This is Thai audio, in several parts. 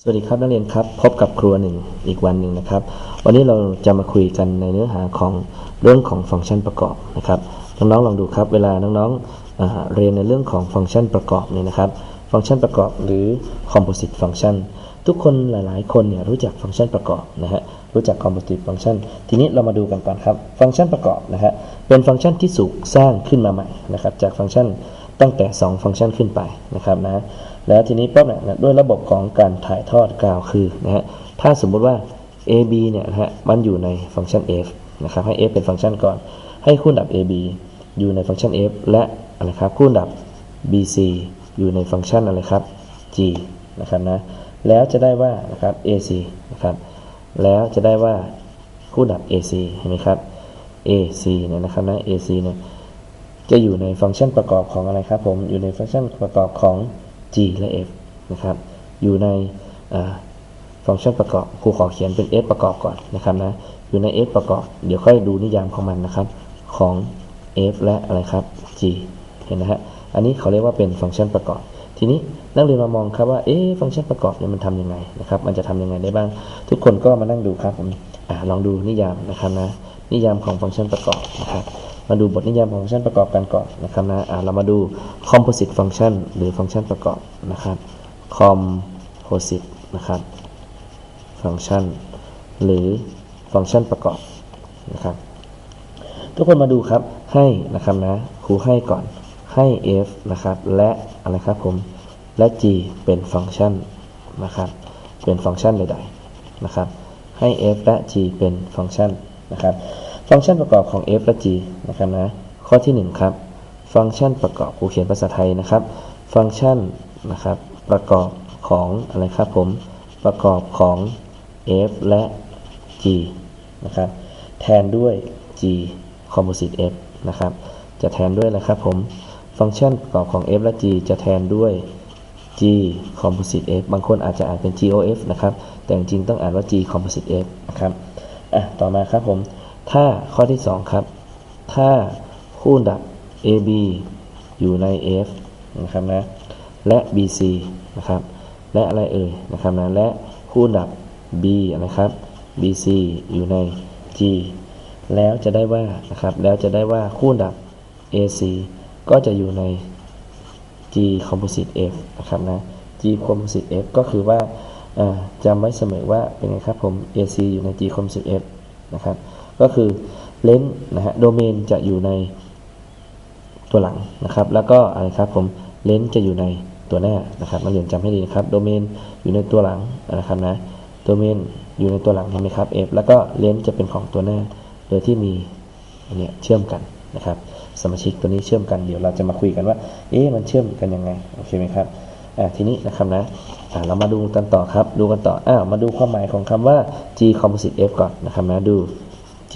สวัสดีครับนักเรียนครับ พบกับครัวหนึ่งอีกวันหนึ่งนะครับ วันนี้เราจะมาคุยกันในเนื้อหาของเรื่องของฟังก์ชันประกอบนะครับน้องๆลองดูครับ เวลาน้องๆเรียนในเรื่องของฟังก์ชันประกอบเนี่ยนะครับ ฟังก์ชันประกอบหรือ composite function ทุกคนหลายๆ คนเนี่ยรู้จักฟังก์ชันประกอบนะฮะรู้จัก composite function ทีนี้เรามาดูกันก่อนครับ ฟังก์ชันประกอบนะฮะเป็นฟังก์ชันที่สูกสร้างขึ้นมาใหม่นะครับจากฟังก์ชันตั้งแต่ 2 ฟังก์ชันขึ้นไปนะครับนะ แล้วทีนี้ปั๊บเนี่ยด้วยระบบของการถ่ายทอดกล่าวคือนะฮะถ้าสมมุติว่า a b เนี่ยนะฮะมันอยู่ในฟังก์ชัน f นะครับให้ f เป็นฟังก์ชันก่อน ให้คูณดับ a b อยู่ในฟังก์ชัน f และอะไรครับคูณดับ b c อยู่ในฟังก์ชันอะไรครับ g นะครับนะแล้วจะได้ว่านะครับ a c นะครับแล้วจะได้ว่าคูณดับ a c เห็นไหมครับ a c เนี่ยนะครับนะ a c เนี่ยจะอยู่ในฟังก์ชันประกอบของอะไรครับผมอยู่ในฟังก์ชันประกอบของ g และ f นะครับ อยู่ในฟังก์ชันประกอบ ครูขอเขียนเป็น f ประกอบก่อนนะครับนะ อยู่ใน f ประกอบ เดี๋ยวค่อยดูนิยามของมันนะครับ ของ f และอะไรครับ g เห็นนะฮะ อันนี้เขาเรียกว่าเป็นฟังก์ชันประกอบ ทีนี้นักเรียนมามองครับว่า เอ๊ฟังก์ชันประกอบเนี่ยมันทำยังไงนะครับ มันจะทำยังไงได้บ้าง ทุกคนก็มานั่งดูครับผมอลองดูนิยามนะครับนะ นิยามของฟังก์ชันประกอบนะครับ มาดูบทนิยามของฟังก์ชันประกอบกันก่อนนะครับนะอ่าเรามาดู composite function หรือฟังก์ชันประกอบนะครับ composite นะครับฟังก์ชันหรือฟังก์ชันประกอบนะครับ ทุกคนมาดูครับให้นะครับนะครูให้ก่อนให้ f นะครับ และอะไรครับผมและ g เป็นฟังก์ชันนะครับเป็นฟังก์ชันใดๆนะครับให้ f และ g เป็นฟังก์ชันนะครับ ฟังก์ชันประกอบของ f และ g นะครับนะ ข้อที่ 1 ครับ ฟังก์ชันประกอบครูเขียนภาษาไทยนะครับ ฟังก์ชันนะครับประกอบของอะไรครับผม ประกอบของ f และ g นะครับ แทนด้วย g composite f นะครับ จะแทนด้วยอะไรครับผม ฟังก์ชันประกอบของ f และ g จะแทนด้วย g composite f บางคนอาจจะอ่านเป็น gof นะครับ แต่จริงๆต้องอ่านว่า g composite f นะครับ อะ ต่อมาครับผม ถ้าข้อที่ 2 ครับ ถ้าคูณดับ ab อยู่ใน f นะครับนะ และ bc นะครับ และอะไรเอ่ยนะครับนะ และคูณดับ b นะครับ bc อยู่ใน g แล้วจะได้ว่านะครับ แล้วจะได้ว่าคูณดับ ac ก็จะอยู่ใน g composite f นะครับนะ g composite f ก็คือว่าจำไว้เสมอว่าเป็นไงครับผม ac อยู่ใน g composite f นะครับ ก็คือเลนส์นะฮะโดเมนจะอยู่ในตัวหลังนะครับ แล้วก็อะไรครับผมเลนส์จะอยู่ในตัวหน้านะครับนักเรียนจำให้ดีนะครับโดเมนอยู่ในตัวหลังนะครับนะโดเมนอยู่ในตัวหลังเห็นไหมครับ f แล้วก็เลนส์จะเป็นของตัวหน้า โดยที่มีอันเนี้ยเชื่อมกันนะครับ สมาชิกตัวนี้เชื่อมกันเดี๋ยวเราจะมาคุยกันว่า เอ๊ะมันเชื่อมกันยังไงโอเคไหมครับอ่าทีนี้นะครับนะอ่าเรามาดูกันต่อครับ ดูกันต่ออ้าวมาดูความหมายของคำว่า g composite f ก่อนนะครับนะดู g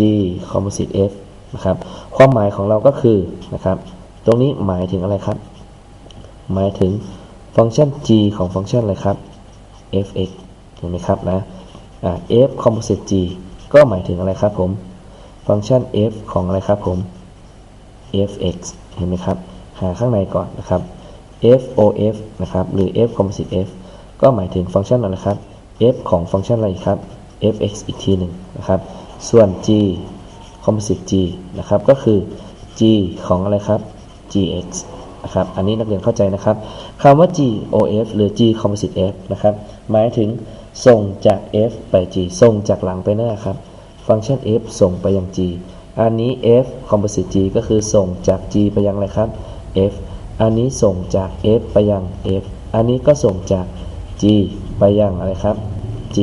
composite f นะครับความหมายของเราก็คือนะครับตรงนี้หมายถึงอะไรครับ หมายถึงฟังก์ชัน g ของฟังก์ชันอะไรครับ f(x) เห็นไหมครับนะอ่า f composite g ก็หมายถึงอะไรครับผม ฟังก์ชัน f ของอะไรครับผม fx เห็นไหมครับ หาข้างในก่อนนะครับ fof นะครับ หรือ f composite f ก็หมายถึงฟังก์ชันอะไรครับ f ของฟังก์ชันอะไรครับ fx อีกทีหนึ่งนะครับ ส่วน g composite g นะครับ ก็คือ g ของอะไรครับ gx นะครับ อันนี้นักเรียนเข้าใจนะครับคำว่า gof หรือ g composite f นะครับ หมายถึงส่งจาก f ไป g ส่งจากหลังไปหน้าครับ ฟังก์ชัน f ส่งไปยัง g อันนี้ f composite g ก็คือส่งจาก g ไปยังอะไรครับ f อันนี้ส่งจาก f ไปยัง f อันนี้ก็ส่งจาก g ไปยังอะไรครับ g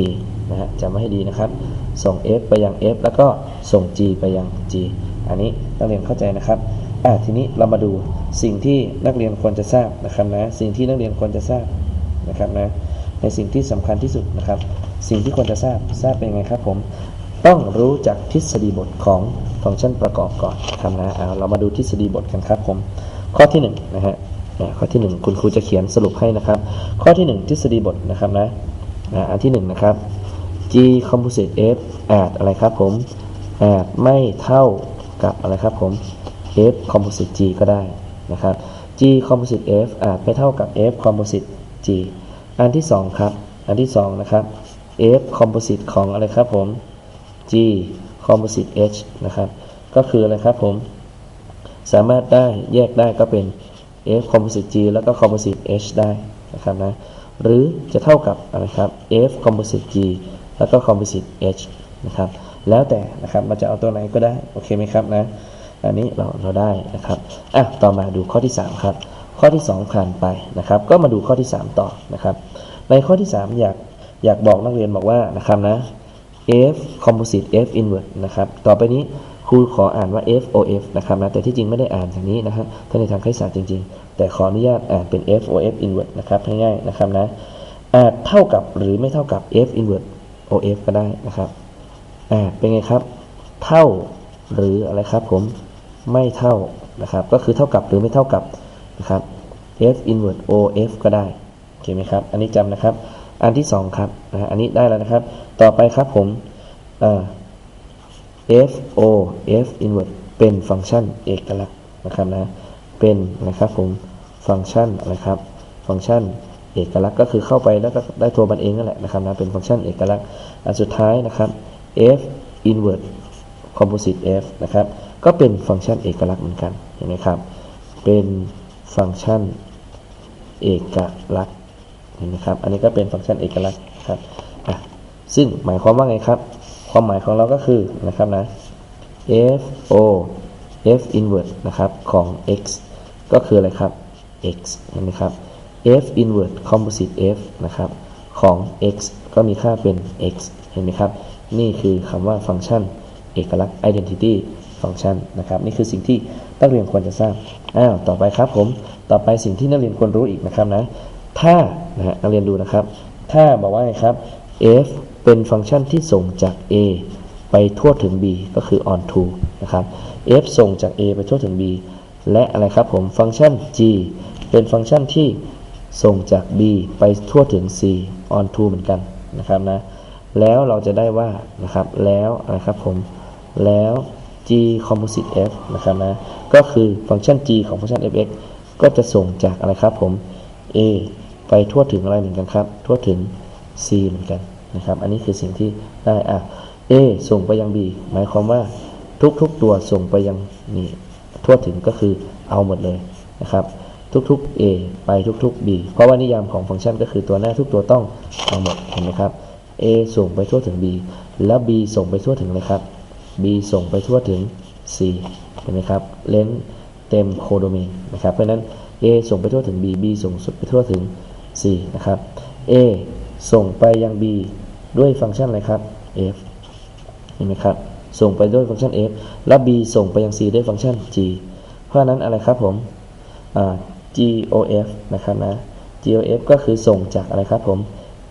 นะฮะจำไว้ให้ดีนะครับ ส่ง f ไปยัง f แล้วก็ส่ง g ไปยัง g อันนี้นักเรียนเข้าใจนะครับอ่าทีนี้เรามาดูสิ่งที่นักเรียนควรจะทราบนะครับนะสิ่งที่นักเรียนควรจะทราบนะครับนะในสิ่งที่สำคัญที่สุดนะครับ สิ่งที่ควรจะทราบทราบเป็นไงครับผมต้องรู้จักทฤษฎีบทของฟังก์ชันประกอบก่อนครับนะเอาเรามาดูทฤษฎีบทกันครับผมข้อที่1นงนะฮะข้อที่ 1 คุณครูจะเขียนสรุปให้นะครับ ข้อที่ 1 ทฤษฎีบทนะครับนะอันที่1นะครับ g composite f อาจอะไรครับผมอาจไม่เท่ากับอะไรครับผม f composite g ก็ได้นะครับ g composite f อาจไม่เท่ากับ f composite g อันที่ 2 ครับ อันที่สองนะครับ f composite ของอะไรครับผม g composite h นะครับ ก็คืออะไรครับผม สามารถได้แยกได้ก็เป็น f composite g แล้วก็ composite h ได้นะครับนะ หรือจะเท่ากับอะไรครับ f composite g แล้วก็ composite h นะครับ แล้วแต่นะครับมันจะเอาตัวไหนก็ได้ โอเคไหมครับนะ อันนี้เราเราได้นะครับ อะ ต่อมาดูข้อที่ 3 ครับ ข้อที่ 2 ผ่านไปนะครับ ก็มาดูข้อที่ 3 ต่อนะครับ ในข้อที่ 3 อยากอยากบอกนักเรียนบอกว่านะครับนะ f composite f inverse นะครับ ต่อไปนี้ครูขออ่านว่า f o f นะครับนะ แต่ที่จริงไม่ได้อ่านอย่างนี้นะฮะถ้าในทางคณิตศาสตร์จริง ๆ แต่ขออนุญาตอ่านเป็น f o f inverse นะครับ ง่ายๆนะครับนะอาจเท่ากับหรือไม่เท่ากับ f inverse o f ก็ได้นะครับอ่าเป็นไงครับ เท่าหรืออะไรครับผมไม่เท่านะครับ ก็คือเท่ากับหรือไม่เท่ากับนะครับ f inverse o f ก็ได้โอเคไหมครับ อันนี้จำนะครับ อันที่ 2 ครับนะอันนี้ได้แล้วนะครับ ต่อไปครับผม f o f inverse เป็นฟังก์ชันเอกลักษณ์นะครับนะเป็นนะครับผมฟังก์ชันอะไรครับ ฟังก์ชัน เอกลักษณ์ก็คือเข้าไปแล้วก็ได้ตัวมันเองนั่นแหละนะครับนะเป็นฟังก์ชันเอกลักษณ์อันสุดท้ายนะครับ f inverse composite f นะครับก็เป็นฟังก์ชันเอกลักษณ์เหมือนกันเห็นไหมครับเป็นฟังก์ชันเอกลักษณ์เห็นไหมครับอันนี้ก็เป็นฟังก์ชันเอกลักษณ์ครับอะซึ่งหมายความว่าไงครับ ความหมายของเราก็คือนะครับนะ f o f inverse นะครับของ x ก็คืออะไรครับ x เห็นไหมครับ f inverse composite f นะครับของ x ก็มีค่าเป็น x เห็นไหมครับ นี่คือคำว่าฟังก์ชัน เอกลักษณ์ identity function นะครับ นี่คือสิ่งที่นักเรียนควรจะทราบอ้าวต่อไปครับผมต่อไปสิ่งที่นักเรียนควรรู้อีกนะครับนะถ้านะฮะนักเรียนดูนะครับ ถ้าบอกว่าไงครับ f เป็นฟังก์ชันที่ส่งจาก a ไปทั่วถึง b ก็คือ on to นะครับ f ส่งจาก a ไปทั่วถึง b และอะไรครับผมฟังก์ชัน g เป็นฟังก์ชันที่ ส่งจาก b ไปทั่วถึง c on to เหมือนกันนะครับนะ แล้วเราจะได้ว่านะครับ แล้วนะครับผม แล้ว g composite f นะครับนะ ก็คือฟังก์ชัน g ของฟังก์ชัน fx ก็จะส่งจากอะไรครับผม a ไปทั่วถึงอะไรเหมือนกันครับ ทั่วถึง c เหมือนกันนะครับ อันนี้คือสิ่งที่ได้อะ a ส่งไปยัง b หมายความว่าทุกๆตัวส่งไปยังนี่ทั่วถึงก็คือเอาหมดเลยนะครับ ทุกๆ a ไปทุกๆ b เพราะว่านิยามของฟังก์ชันก็คือตัวหน้าทุกตัวต้องเอาหมดเห็นไหมครับ a ส่งไปทั่วถึง b แล้ว b ส่งไปทั่วถึงเลยครับ b ส่งไปทั่วถึง c เห็นไหมครับเลนเต็มโคโดเมนนะครับ เพราะนั้น a ส่งไปทั่วถึง b b ส่งสุดไปทั่วถึง c นะครับ a ส่งไปยัง b ด้วยฟังก์ชันอะไรครับ f เห็นไหมครับ ส่งไปด้วยฟังก์ชัน f แล้ว b ส่งไปยัง c ด้วยฟังก์ชัน g เพราะนั้นอะไรครับผม gof นะครับนะ gof ก็คือส่งจากอะไรครับผม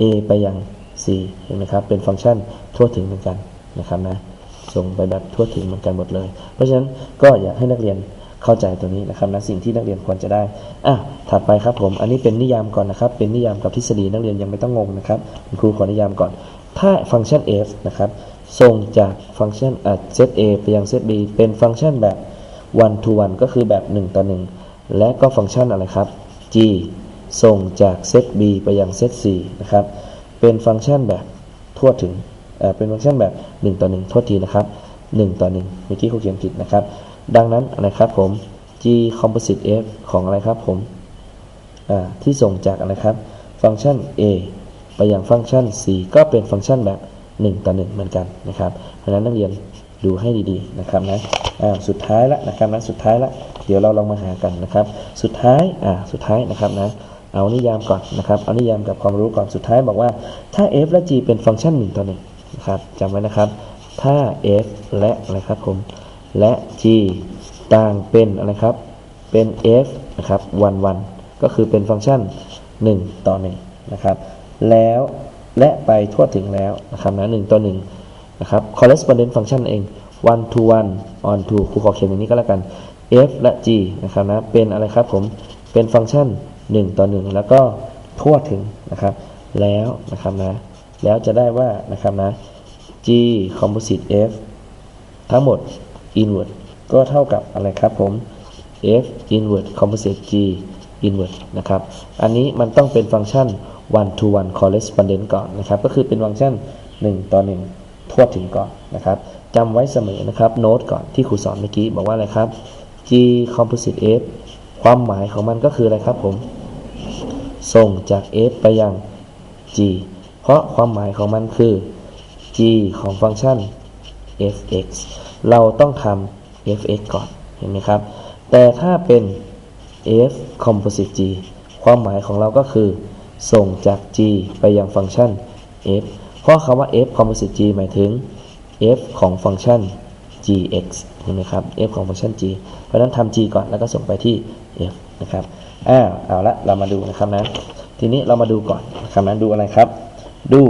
a ไปยัง c เห็นไหมครับ เป็นฟังก์ชันทั่วถึงเหมือนกันนะครับนะ ส่งไปแบบทั่วถึงเหมือนกันหมดเลย เพราะฉะนั้นก็อยากให้นักเรียนเข้าใจตัวนี้นะครับนะสิ่งที่นักเรียนควรจะได้อะถัดไปครับผม อันนี้เป็นนิยามก่อนนะครับ เป็นนิยามกับทฤษฎีนักเรียนยังไม่ต้องงงนะครับครูขอนิยามก่อน ถ้าฟังก์ชัน f นะครับส่งจากฟังก์ชันเซต a ไปยังเซต b เป็นฟังก์ชันแบบ one to one ก็คือแบบ 1 ต่อ 1 และก็ฟังก์ชันอะไรครับ g ส่งจากเซต b ไปยังเซต c นะครับ เป็นฟังก์ชันแบบทั่วถึงเป็นฟังก์ชันแบบ 1 ต่อ 1 โทษทีนะครับ 1 ต่อ 1 เมื่อกี้ครูเขียนผิดนะครับ ดังนั้นอะไรครับผม g composite f ของอะไรครับผมที่ส่งจากอะไรครับ ฟังก์ชัน a ไปยังฟังก์ชัน c ก็เป็นฟังก์ชันแบบ 1 ต่อ 1 เหมือนกันนะครับเพราะฉะนั้นนักเรียนดูให้ดีๆนะครับนะสุดท้ายละนะครับนะสุดท้ายละ เดี๋ยวเราลองมาหากันนะครับ สุดท้ายอ่าสุดท้ายนะครับนะเอานิยามก่อนนะครับเอานิยามกับความรู้ก่อนสุดท้ายบอกว่าถ้า f และ g เป็นฟังก์ชัน1ต่อ1นะครับจำไว้นะครับถ้า f และอะไรครับผมและ g ต่างเป็นอะไรครับเป็น f นะครับวันวันก็คือเป็นฟังก์ชัน 1 ต่อ1นะครับแล้วและไปทั่วถึงแล้วนะครับนะ1ต่อ1นะครับ correspondent function เอง one to one on to ครูขอเขียนอย่างนี้ก็แล้วกัน f และ g นะครับนะเป็นอะไรครับผมเป็นฟังก์ชัน 1 ต่อ 1 แล้วก็ทั่วถึงนะครับ แล้วนะครับนะแล้วจะได้ว่านะครับนะ g composite f ทั้งหมด inward ก็เท่ากับอะไรครับผม f inward composite g inward นะครับ อันนี้มันต้องเป็นฟังก์ชัน one to one correspondence ก่อนนะครับ ก็คือเป็นฟังก์ชัน 1 ต่อ 1 ทั่วถึงก่อนนะครับจำไว้เสมอนะครับ โน้ตก่อนที่ครูสอนเมื่อกี้บอกว่าอะไรครับ g composite f ความหมายของมันก็คืออะไรครับผม ส่งจาก f ไปยัง g เพราะความหมายของมันคือ g ของฟังก์ชัน f(x) เราต้องทำ f(x) ก่อน เห็นไหมครับ แต่ถ้าเป็น f composite g ความหมายของเราก็คือ ส่งจาก g ไปยังฟังก์ชัน f เพราะคำว่า f composite g หมายถึง f ของฟังก์ชัน gx เห็นไหมครับ f ของฟังก์ชัน g เพราะฉะนั้นทำ g ก่อนแล้วก็ส่งไปที่ f นะครับอ้าวเอาละเรามาดูนะครับนะทีนี้เรามาดูก่อนนะครับนะดูอะไรครับ ดู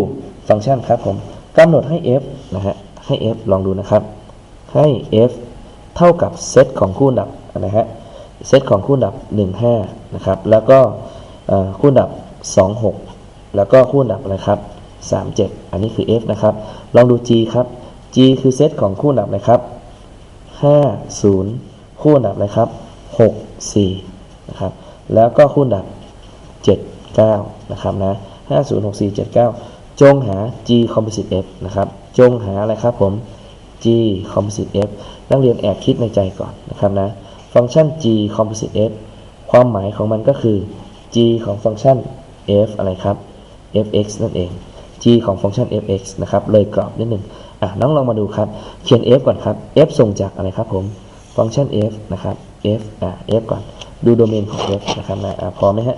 ฟังก์ชันครับผมกำหนดให้ f นะฮะให้ f ลองดูนะครับ ให้ f เท่ากับเซตของคู่ดับนะฮะเซตของคู่ดับ 1 5 นะครับ แล้วก็คู่ดับ 2 6 แล้วก็คู่ดับอะไรครับ 3 7 อันนี้คือ f นะครับ ลองดู g ครับ g คือเซตของคู่ดับนะครับ5 0 คู่ดับเลยครับ 6 4 นะครับ แล้วก็คู่ดับ 7 9 นะครับนะ5 0 6 4 7 9 จงหา g composite f นะครับ จงหาอะไรครับผม g composite f นักเรียนแอบคิดในใจก่อนนะครับนะ ฟังก์ชัน g composite f ความหมายของมันก็คือ g ของฟังก์ชัน f อะไรครับ fx นั่นเอง g ของฟังก์ชัน fx นะครับ เลยกรอบนิดหนึ่ง อะน้องลองมาดูครับ เขียน f ก่อนครับ f ส่งจากอะไรครับผมฟังก์ชัน f นะครับ f อะ f ก่อนดูโดเมนของ f นะครับนะอะพอไหมฮะ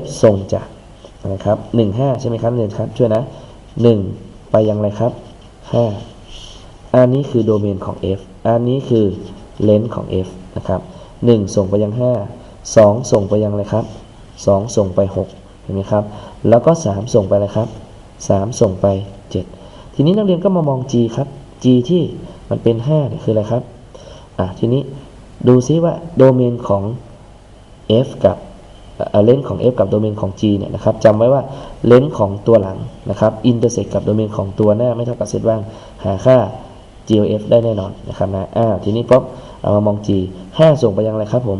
f ส่งจากนะครับหนึ่งห้าใช่ไหมครับเรียนครับ ช่วยนะหนึ่งไปยังอะไรครับห้าอันนี้คือโดเมนของ f อันนี้คือเลนส์ของ f นะครับหนึ่งส่งไปยังห้าสองส่งไปยังอะไรครับสองส่งไปหกเห็นไหมครับ แล้วก็สามส่งไปอะไรครับสามส่งไปเจ็ด ทีนี้นักเรียนก็มามอง g ครับ g ที่มันเป็น5เนี่ยคืออะไรครับอะทีนี้ดูซิว่าโดเมนของ f กับเลนส์ของ f กับโดเมนของ g เนี่ยนะครับจำไว้ว่าเลนส์ของตัวหลังนะครับอินเตอร์เซกกับโดเมนของตัวหน้าไม่เท่ากับเซตว่างหาค่า GOF ได้แน่นอนนะครับนะอ้าทีนี้ป๊อบเอามามอง g 5 ส่งไปยังอะไรครับผม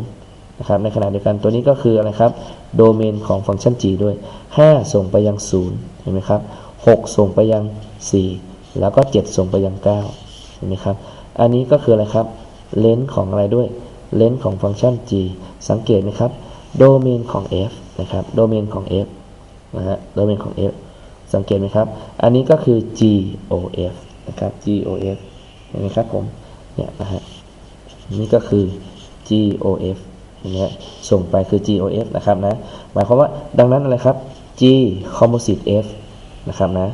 นะครับในขณะเดียวกันตัวนี้ก็คืออะไรครับโดเมนของฟังก์ชัน g ด้วย 5 ส่งไปยัง 0 เห็นไหมครับ 6 ส่งไปยัง 4 แล้วก็ 7 ส่งไปยัง9เห็นไหมครับ อันนี้ก็คืออะไรครับ เลนส์ของอะไรด้วย เลนส์ของฟังก์ชัน g สังเกตไหมครับ โดเมนของ f นะครับ โดเมนของ f นะฮะ โดเมนของ f สังเกตไหมครับ อันนี้ก็คือ GOF นะครับ GOF เห็นไหมครับผม เนี่ยนะฮะ นี่ก็คือ GOF อย่างเงี้ยส่งไปคือ GOF นะครับนะ หมายความว่าดังนั้นอะไรครับ G composite F นะครับนะ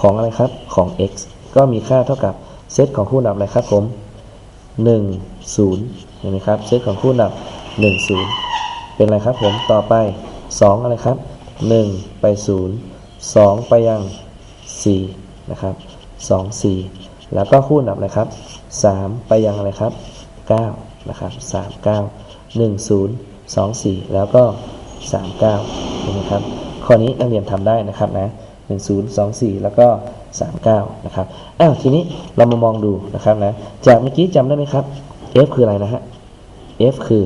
ของอะไรครับของ x ก็มีค่าเท่ากับเซตของคู่ดับอะไรครับผม1 0เห็นไหมครับเซตของคู่ดับ 1 0 เป็นอะไรครับผมต่อไป 2 อะไรครับ 1 ไป 0 2 ไปยัง 4 นะครับ 2 4 แล้วก็คู่ดับอะไรครับ 3 ไปยังอะไรครับ 9 นะครับ 3 9 1 0 2 4 แล้วก็ 3 9เห็นไหมครับข้อนี้นักเรียนทำได้นะครับนะ 1 0 2 4 แล้วก็ 3 9 นะครับอ้าวทีนี้เรามามองดูนะครับนะจากเมื่อกี้จำได้ไหมครับ f คืออะไรนะฮะ f คือ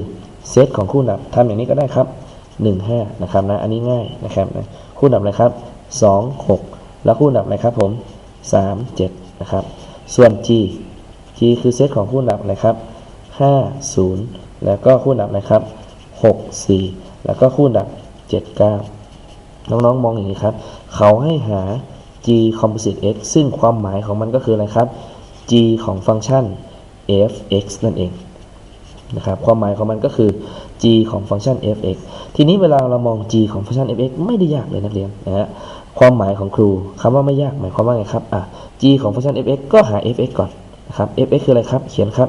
เซตของคู่ดับทำอย่างนี้ก็ได้ครับ 1 5 นะครับนะอันนี้ง่ายนะครับนะคู่ดับอะไรครับ 2 6 แล้วคู่ดับอะไรครับผม 3 7 นะครับ ส่วน g g คือเซตของคู่ดับอะไรครับ5 0 แล้วก็คู่ดับอะไรครับ 6 4 แล้วก็คู่ดับ 7 9 น้องๆมองอย่างนี้ครับ เขาให้หา g composite x ซึ่งความหมายของมันก็คืออะไรครับ g ของฟังก์ชัน f(x) นั่นเองนะครับความหมายของมันก็คือ g ของฟังก์ชัน f(x) ทีนี้เวลาเรามอง g ของฟังก์ชัน f(x) ไม่ได้ยากเลยนักเรียนนะฮะความหมายของครูคำว่าไม่ยากหมายความว่าไงครับอะ g ของฟังก์ชัน f(x) ก็หา f(x) ก่อนนะครับ f(x) คืออะไรครับ เขียนครับ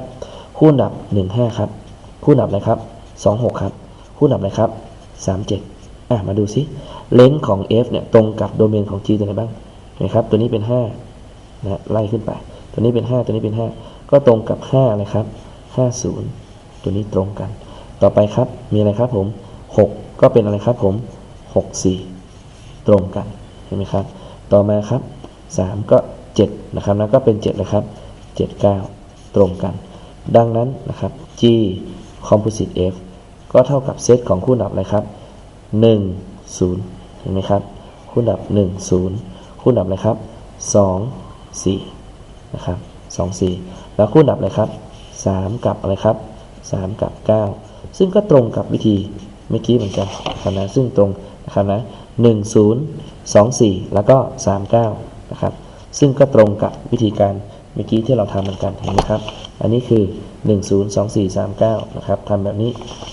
คู่ดับ 1 5 ครับ คู่ดับอะไรครับ 2 6 ครับ คู่ดับอะไรครับ 3 7 อะมาดูซิเลนส์ของ f เนี่ยตรงกับโดเมนของ g ตัวไหนบ้างนะครับ ตัวนี้เป็น5นะไล่ขึ้นไป ตัวนี้เป็น 5 ตัวนี้เป็น 5 ก็ตรงกับ5อะไรครับ50 ตัวนี้ตรงกัน ต่อไปครับมีอะไรครับผม 6 ก็เป็นอะไรครับผม 6 4 ตรงกันเห็นไหมครับ ต่อมาครับ 3 ก็ 7 นะครับแล้วก็เป็น7นะครับ 7 9 ตรงกัน ดังนั้นนะครับ G composite F ก็เท่ากับเซตของคู่ดับอะไรครับ 1 0เห็นไหมครับ คูณดับ1 0คูณดับอะไรครับ2 4นะครับ2 4แล้วคูณดับอะไรครับ3กับอะไรครับ3กับ9ซึ่งก็ตรงกับวิธีเมื่อกี้เหมือนกันนะครับนะซึ่งตรงนะครับนะ1 0 2 4แล้วก็3 9นะครับ ซึ่งก็ตรงกับวิธีการเมื่อกี้ที่เราทำเหมือนกันเห็นไหมครับ อันนี้คือ 1 0 2 4 3 9 นะครับทำแบบนี้